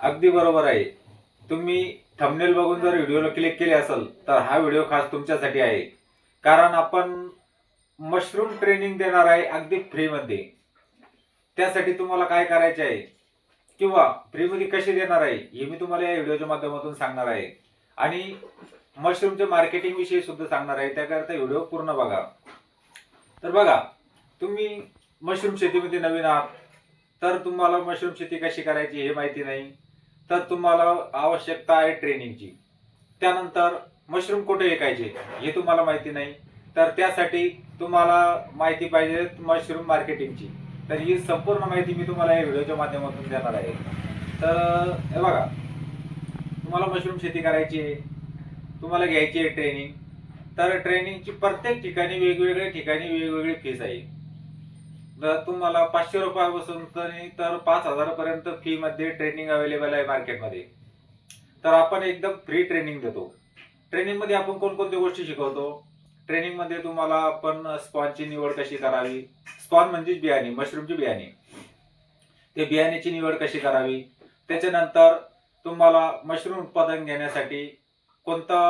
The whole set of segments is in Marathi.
अगदी बरोबर आहे. तुम्ही थंबनेल बघून जर व्हिडिओला क्लिक केले असेल तर हा व्हिडिओ खास तुमच्यासाठी आहे. कारण आपण मशरूम ट्रेनिंग देणार आहे अगदी फ्रीमध्ये त्यासाठी तुम्हाला काय करायचे आहे? किंवा फ्रीमध्ये कशी देणार आहे? हे मी तुम्हाला या व्हिडिओच्या माध्यमातून सांगणार आहे. आणि मशरूमच्या मार्केटिंग विषयी सुद्धा सांगणार आहे. त्याकरता व्हिडिओ पूर्ण बघा. तर बघा तुम्ही मशरूम शेतीमध्ये नवीन आहात. तर तुम्हाला मशरूम शेती कशी करायची हे माहिती नाही. तर तुम्हाला आवश्यकता आहे ट्रेनिंगची. त्यानंतर मशरूम कुठे विकायचे हे तुम्हाला माहिती नाही. तर त्यासाठी तुम्हाला माहिती पाहिजे मशरूम मार्केटिंगची. तर ही संपूर्ण माहिती मी तुम्हाला या व्हिडिओच्या माध्यमातून देणार आहे. तर हे बघा. तुम्हाला मशरूम शेती करायची आहे. तुम्हाला घ्यायची आहे ट्रेनिंग. तर ट्रेनिंगची प्रत्येक ठिकाणी वेगवेगळ्या ठिकाणी वेगवेगळी फीस आहे. जर तुम्हाला पाचशे रुपयापासून तरी तर पाच हजारापर्यंत फीमध्ये ट्रेनिंग अवेलेबल आहे मार्केटमध्ये तर आपण एकदम फ्री ट्रेनिंग देतो. ट्रेनिंगमध्ये आपण कोणकोणत्या गोष्टी शिकवतो? ट्रेनिंगमध्ये तुम्हाला आपण स्पॉनची निवड कशी करावी? स्पॉन म्हणजेच बियाणे मशरूमची बियाणे. ते बियाण्याची निवड कशी करावी? त्याच्यानंतर तुम्हाला मशरूम उत्पादन घेण्यासाठी कोणता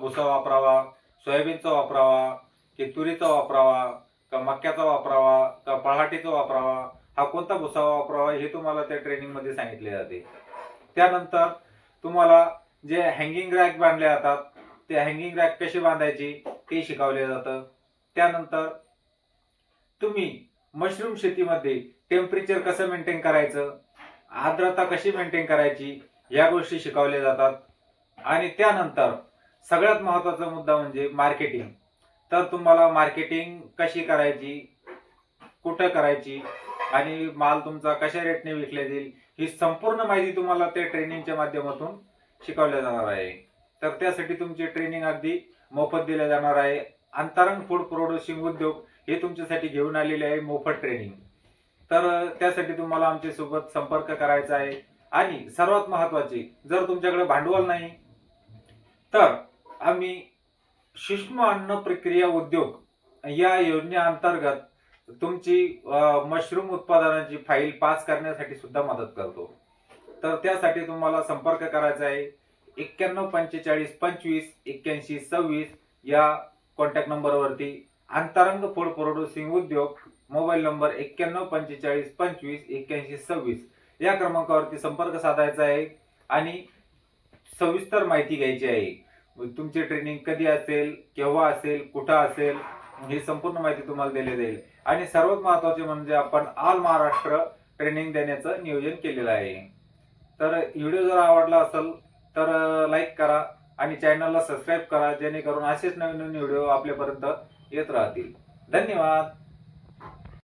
भुसा वापरावा? सोयाबीनचा वापरावा? की तुरीचा वापरावा? का मक्याचा वापरावा का पहाटेचा वापरावा हा कोणता भुसा वापरावा हे तुम्हाला त्या ट्रेनिंगमध्ये सांगितले जाते. त्यानंतर तुम्हाला जे हँगिंग रॅक बांधले जातात ते हँगिंग रॅक कशी बांधायची ते शिकवले जातं. त्यानंतर तुम्ही मशरूम शेतीमध्ये टेम्परेचर कसं मेंटेन करायचं आर्द्रता कशी मेंटेन करायची या गोष्टी शिकवल्या जातात. आणि त्यानंतर सगळ्यात महत्त्वाचा मुद्दा म्हणजे मार्केटिंग तर तुम्हाला मार्केटिंग कशी करायची कुठं करायची आणि माल तुमचा कशा रेटने विकला जाईल ही संपूर्ण माहिती तुम्हाला त्या ट्रेनिंगच्या माध्यमातून शिकवल्या जाणार आहे. तर त्यासाठी तुमची ट्रेनिंग अगदी मोफत दिल्या जाणार आहे. अंतरंग फूड प्रोड्युसिंग उद्योग हे तुमच्यासाठी घेऊन आलेले आहे मोफत ट्रेनिंग तर त्यासाठी तुम्हाला आमच्यासोबत संपर्क करायचा आहे. आणि सर्वात महत्त्वाचे जर तुमच्याकडे भांडवल नाही तर आम्ही सूक्ष्म अन्न प्रक्रिया उद्योग या योजनेअंतर्गत तुमची मशरूम उत्पादनाची फाईल पास करण्यासाठी सुद्धा मदत करतो. तर त्यासाठी तुम्हाला संपर्क करायचा आहे. एक्क्याण्णव पंचेचाळीस पंचवीस एक्क्याऐंशी सव्वीस या कॉन्टॅक्ट नंबरवरती अंतरंग फूड प्रोड्युसिंग उद्योग मोबाईल नंबर एक्क्याण्णव पंचेचाळीस पंचवीस एक्क्याऐंशी सव्वीस या क्रमांकावरती संपर्क साधायचा आहे. आणि सविस्तर माहिती घ्यायची आहे. तुमची ट्रेनिंग कधी असेल केव्हा असेल कुठं असेल ही संपूर्ण माहिती तुम्हाला दिली जाईल. आणि सर्वात महत्त्वाचे म्हणजे आपण ऑल महाराष्ट्र ट्रेनिंग देण्याचं नियोजन केलेलं आहे. तर व्हिडिओ जर आवडला असेल तर लाईक करा आणि चॅनलला सबस्क्राईब करा जेणेकरून असेच नवीन नवीन व्हिडिओ आपल्यापर्यंत येत राहतील. धन्यवाद.